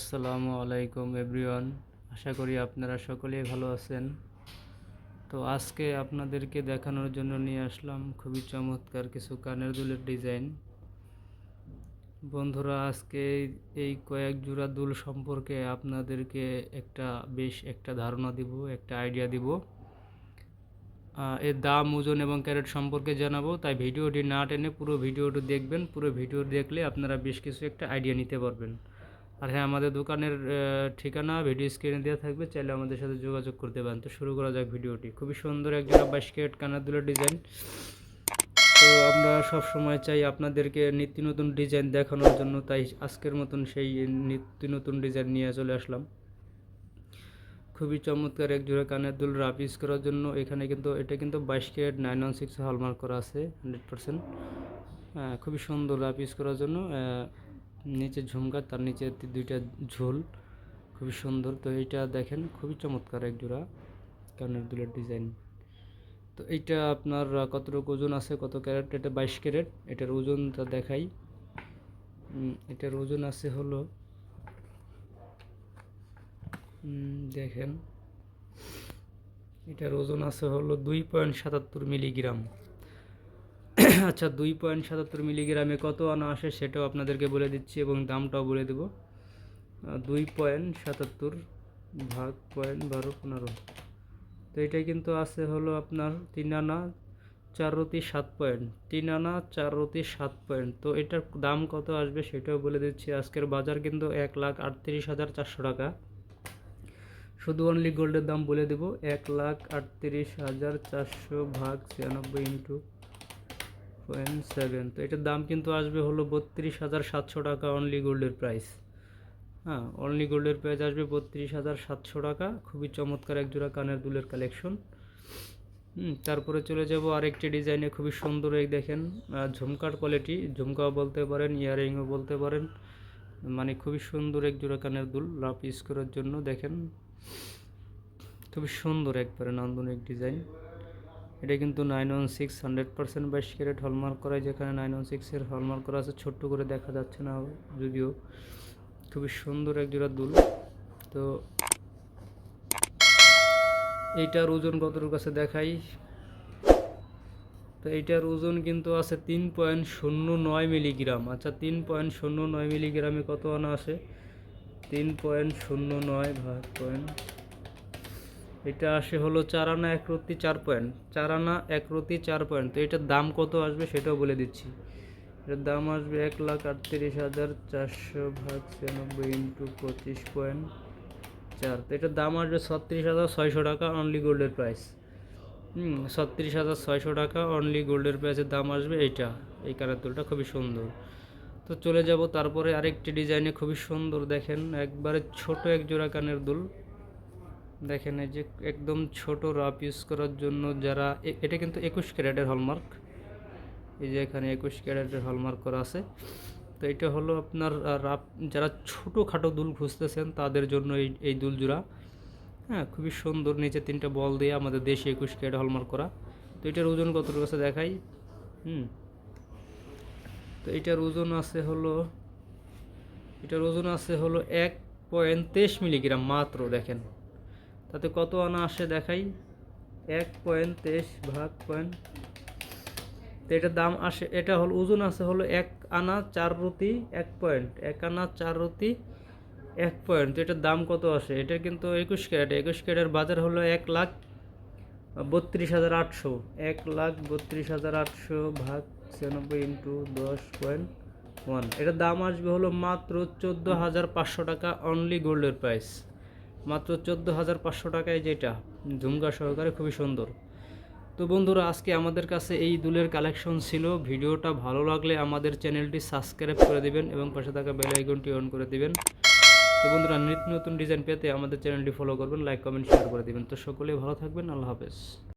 আসসালামু আলাইকুম এভরিওয়ান। আশা করি আপনারা সকলেই ভালো আছেন। তো আজকে আপনাদেরকে দেখানোর জন্য নিয়ে আসলাম খুবই চমৎকার কিছু কানের দুলের ডিজাইন। বন্ধুরা, আজকে এই কয়েক জোড়া দুল সম্পর্কে আপনাদেরকে একটা বেশ একটা ধারণা দিব, একটা আইডিয়া দিব। এর দাম, ওজন এবং ক্যারেট সম্পর্কে জানাব, তাই ভিডিওটি না টেনে পুরো ভিডিওটি দেখবেন। পুরো ভিডিও দেখলে আপনারা বেশ কিছু একটা আইডিয়া নিতে পারবেন। আর হ্যাঁ আমাদের দোকানের ঠিকানা ভিডিও স্ক্রিনে দেওয়া থাকবে, চাইলে আমাদের সাথে যোগাযোগ করতে পারেন। তো শুরু করা যাক ভিডিওটি। খুবই সুন্দর একজন বাইশ ক্যারেট কানের দুলের ডিজাইন তো আমরা সব সময় চাই আপনাদেরকে নিত্য নতুন ডিজাইন দেখানোর জন্য, তাই আজকের মতন সেই নিত্য নতুন ডিজাইন নিয়ে চলে আসলাম। খুবই চমৎকার এক জোড়া কানের দুল রাফ ইউজ করার জন্য, এখানে কিন্তু, এটা কিন্তু বাইশ carat nine one six hallmark করা আছে হান্ড্রেড পার্সেন্ট খুবই সুন্দর রাফ ইউজ করার জন্য নিচে ঝুমকা, তার নিচে দুইটা ঝোল, খুবই সুন্দর। তো এইটা দেখেন, খুবই চমৎকার এক জোড়া কানের দুলের ডিজাইন। তো এইটা আপনার কতটুকু ওজন আছে, কত ক্যারেট? এটা বাইশ ক্যারেট, এটার ওজনটা দেখাই। এটার ওজন আছে হলো দেখেন, এটার ওজন আছে হলো দুই পয়েন্ট সাতাত্তর মিলিগ্রাম। আচ্ছা দুই পয়েন্ট সাতাত্তর মিলিগ্রামে কত আনা আসে সেটাও আপনাদেরকে বলে দিচ্ছি এবং দামটাও বলে দেবো। দুই পয়েন্ট সাতাত্তর ভাগ পয়েন্ট বারো পনেরো। তো এটা কিন্তু আছে হলো আপনার তিন আনা চার রতি সাত পয়েন্ট। তিন আনা চার রতি সাত পয়েন্ট। তো এটার দাম কত আসবে সেটাও বলে দিচ্ছি। আজকের বাজার কিন্তু এক লাখ আটত্রিশ হাজার চারশো টাকা। শুধু অনলি গোল্ডের দাম বলে দেবো। এক লাখ আটত্রিশ হাজার চারশো ভাগ ছিয়ানব্বই ইন্টু পয়েন্ট সেভেন তো এটার দাম কিন্তু আসবে হলো বত্রিশ হাজার সাতশো টাকা অনলি গোল্ডের প্রাইস হ্যাঁ অনলি গোল্ডের প্রাইস আসবে বত্রিশ হাজার সাতশো টাকা। খুবই চমৎকার এক জোড়া কানের দুলের কালেকশন তারপরে চলে যাব আরেকটি ডিজাইনে খুবই সুন্দর এই দেখেন ঝুমকার কোয়ালিটি ঝুমকাও বলতে পারেন, ইয়ারিংও বলতে পারেন। মানে খুবই সুন্দর এক জোড়া কানের দুল লাভ ইউজ করার জন্য দেখেন। খুবই সুন্দর একবারে নান্দনিক ডিজাইন। এটা কিন্তু nine one six hundred percent বাইশ ক্যারেট হলমার্ক করা যেখানে নাইন ওয়ান সিক্সের হলমার্ক করা আছে, ছোট্ট করে দেখা যাচ্ছে না যদিও। খুবই সুন্দর এক জোড়া দুল। তো এইটার ওজন কতটুকু আছে দেখাই। তো এইটার ওজন কিন্তু আছে তিন পয়েন্ট শূন্য নয় মিলিগ্রাম আচ্ছা তিন পয়েন্ট শূন্য নয় মিলিগ্রামে কত আনা আছে? তিন পয়েন্ট শূন্য নয় ভাগ পয়েন্ট এটা আসে হলো চার আনা এক রত্তি চার পয়েন্ট চার আনা এক রত্তি চার পয়েন্ট তো এটার দাম কত আসবে সেটাও বলে দিচ্ছি। এটার দাম আসবে এক লাখ আটত্রিশ হাজার চারশো ভাগ ছিয়ানব্বই ইন্টু পঁচিশ পয়েন্ট চার। তো এটার দাম আসবে ছত্রিশ হাজার ছয়শো টাকা অনলি গোল্ডের প্রাইস হুম, ছত্রিশ হাজার ছয়শো টাকা অনলি গোল্ডের প্রাইসের দাম আসবে এইটা। এই কানের দুলটা খুবই সুন্দর। তো চলে যাব তারপরে আরেকটি ডিজাইনে খুবই সুন্দর দেখেন। একবারে ছোট এক জোড়া কানের দুল। দেখেন এই যে একদম ছোট রাপ ইউজ করার জন্য যারা এটা কিন্তু একুশ ক্যারেটের হলমার্ক এই যে এখানে একুশ ক্যারেটের হলমার্ক করা আছে। তো এটা হলো আপনার রাপ যারা ছোটোখাটো দুল খুঁজতেছেন তাদের জন্য এই এই দুল জোড়া হ্যাঁ খুবই সুন্দর নিচে তিনটা বল দিয়ে আমাদের দেশে একুশ ক্যারেট হলমার্ক করা। তো এটার ওজন কতটুকু আছে দেখাই। হুম। তো এটার ওজন আছে হলো, এটার ওজন আছে হলো এক পয়েন্ট তেইশ মিলিগ্রাম মাত্র, দেখেন। তাতে কত আনা আসে দেখাই? এক পয়েন্ট তেইশ ভাগ পয়েন্ট। তো এটার দাম আসে, এটা হলো, ওজন আছে হলো এক আনা চার রতি এক পয়েন্ট। এক আনা চার রতি এক পয়েন্ট। তো এটার দাম কত আসে? এটা কিন্তু একুশ ক্যারেট। একুশ ক্যারেটের বাজার হলো এক লাখ বত্রিশ হাজার আটশো। এক লাখ বত্রিশ হাজার আটশো ভাগ ছিয়ানব্বই ইন্টু দশ পয়েন্ট ওয়ান। এটার দাম আসবে হলো মাত্র চোদ্দ হাজার পাঁচশো টাকা অনলি গোল্ডের প্রাইস। মাত্র চোদ্দ হাজার পাঁচশো টাকায় যেটা, ঝুমকা সহকারে খুবই সুন্দর। তো বন্ধুরা, আজকে আমাদের কাছে এই দুলের কালেকশন ছিল। ভিডিওটা ভালো লাগলে আমাদের চ্যানেলটি সাবস্ক্রাইব করে দিবেন এবং পাশে থাকা বেল আইকনটি অন করে দিবেন। তো বন্ধুরা, নিত্য নতুন ডিজাইন পেতে আমাদের চ্যানেলটি ফলো করবেন, লাইক, কমেন্ট, শেয়ার করে দিবেন। তো সকলেই ভালো থাকবেন, আল্লাহ হাফেজ।